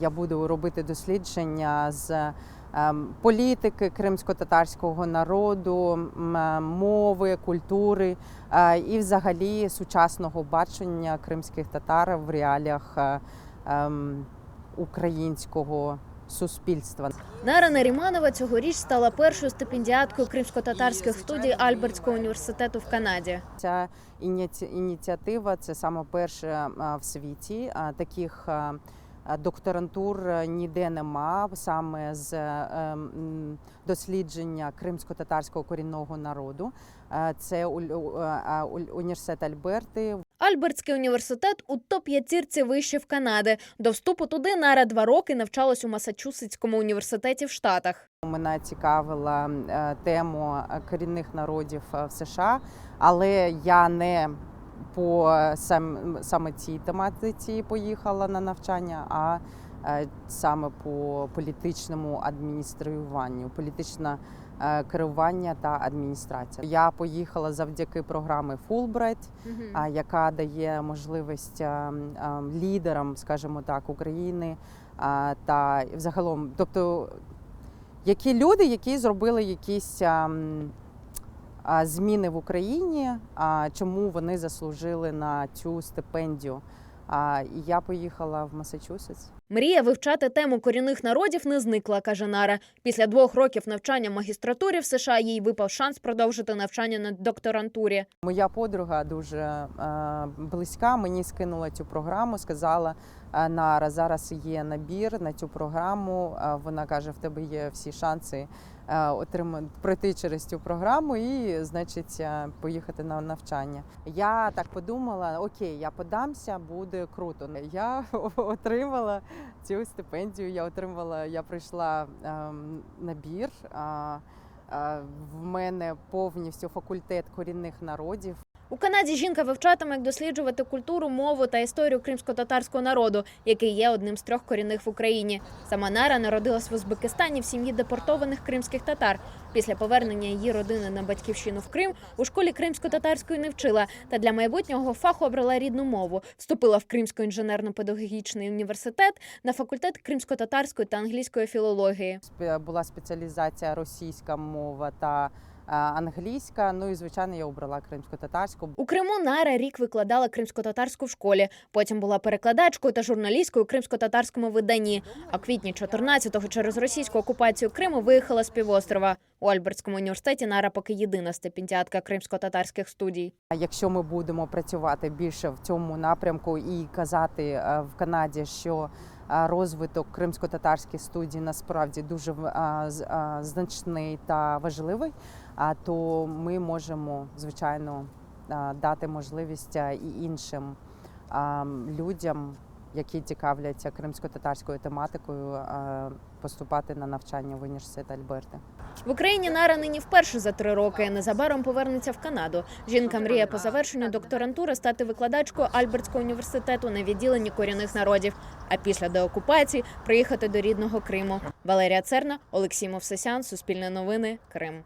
Я буду робити дослідження з ем, політики кримсько-татарського народу, е, мови, культури е, і, взагалі, сучасного бачення кримських татар в реаліях е, ем, українського суспільства. Нара Наріманова цьогоріч стала першою стипендіаткою кримсько-татарських студій Альбертського університету в Канаді. Ця ініці- ініціатива це саме перша в світі. Таких докторантур е, ніде нема саме з е, дослідження кримсько-татарського корінного народу. Е, Це університет Альберти. Альбертський університет у топ-п'ятірці вишів Канади. До вступу туди Нара два роки навчалась у Масачусетському університеті в Штатах. Мене цікавила е, тему е, корінних народів е, в США, але я не по сам, саме цій тематиці поїхала на навчання, а е, саме по політичному адмініструванню, політичне е, керування та адміністрація. Я поїхала завдяки програми Fulbright, а, яка дає можливість ем, лідерам, скажімо так, України та взагалом, тобто які люди, які зробили якісь ем, зміни в Україні, чому вони заслужили на цю стипендію. І я поїхала в Масачусетс. Мрія вивчати тему корінних народів не зникла, каже Нара. Після двох років навчання в магістратурі в США їй випав шанс продовжити навчання на докторантурі. Моя подруга дуже близька. Мені скинула цю програму, сказала Нара, зараз є набір на цю програму. Е, Вона каже: в тебе є всі шанси отримати пройти через цю програму і, значить, е, поїхати на навчання. Я так подумала: окей, я подамся, буде круто. Я отримала цю стипендію. Я отримала, я пройшла ем, набір. В мене повністю факультет корінних народів. У Канаді жінка вивчатиме, як досліджувати культуру, мову та історію кримсько-татарського народу, який є одним з трьох корінних в Україні. Сама Нара народилась в Узбекистані в сім'ї депортованих кримських татар. Після повернення її родини на батьківщину в Крим у школі кримсько-татарської не вчила та для майбутнього фаху обрала рідну мову. Вступила в Кримський інженерно-педагогічний університет на факультет кримсько-татарської та англійської філології. Була спеціалізація російська мова та англійська. Ну і звичайно, я обрала кримсько-татарську. У Криму Нара рік викладала кримсько-татарську в школі. Потім була перекладачкою та журналісткою у кримсько-татарському виданні. А в квітні 14-го через російську окупацію Криму виїхала з півострова. У Альбертському університеті Нара поки єдина стипендіатка кримсько-татарських студій. Якщо ми будемо працювати більше в цьому напрямку і казати е, в Канаді, що е, розвиток кримсько-татарських студій насправді дуже значний та важливий, а то ми можемо звичайно дати можливість і іншим людям, які цікавляться кримсько-татарською тематикою, поступати на навчання в університет Альберти. В Україні Нара нині вперше за три роки. Незабаром повернеться в Канаду. Жінка мріє по завершенню докторантури стати викладачкою Альбертського університету на відділенні корінних народів. А після деокупації приїхати до рідного Криму. Валерія Церна, Олексій Мовсесян, Суспільне новини, Крим.